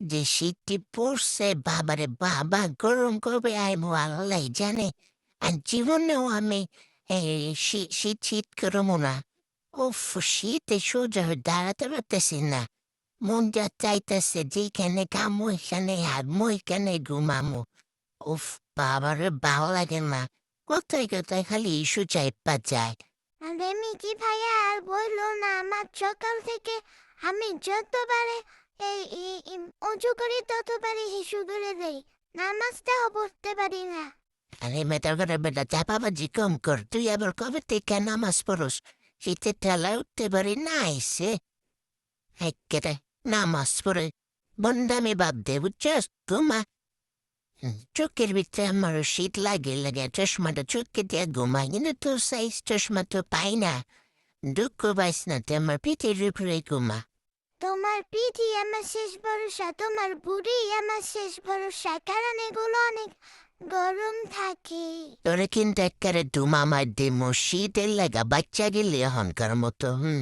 যে শীতটি পড়ছে, বাবারে বাবা, গরম কবে আইবো আল্লাহ জানে। আর জীবনেও আমি শীত শীত করব না। উফ, শীতে সোজা হয়ে দাঁড়াতে পারতেছি না। মন যা চাইতেছে যেখানে কামো, এখানে হাগমো এখানে ঘুমামো। উফ, বাবারে ভালো লাগে না। কোথায় কোথায় খালি ইস্যু চাই পা যায়। আরে মিকি ভাইয়া, আর বলল না, আমার সকাল থেকে আমি যতবারে এই অজু করি ততবারে হিসু করে দেই নামাজটাও পড়তে পারি না আরে মেটার করে বেটা চাপাবাজি কম কর তুই আবার কবে থেকে নামাজ পড়স শীতে ঠেলা উঠতে পারি না এসে একেরে নামাজ পড়ে বন্দামি বাদ দে বুঝছস ঘুমা চোখের ভিতরে আমার শীত লাগে লাগে চশমাটা চোখে দিয়ে ঘুমাই কিন্তু তো সাইজ চশমা তো পাই না দুঃখ পাইস না তুই আমার পিঠের উপরে ঘুমা তোমার পিঠি আমার শেষ ভরসা, তোমার বুড়ি আমার শেষ ভরসা, কারণ এগুলো অনেক গরম থাকে। তোরে কিন্তু একেবারে ধুমা মার দিমো শীতের লাগা বাচ্চা গেলে হনকার মতো, হুম।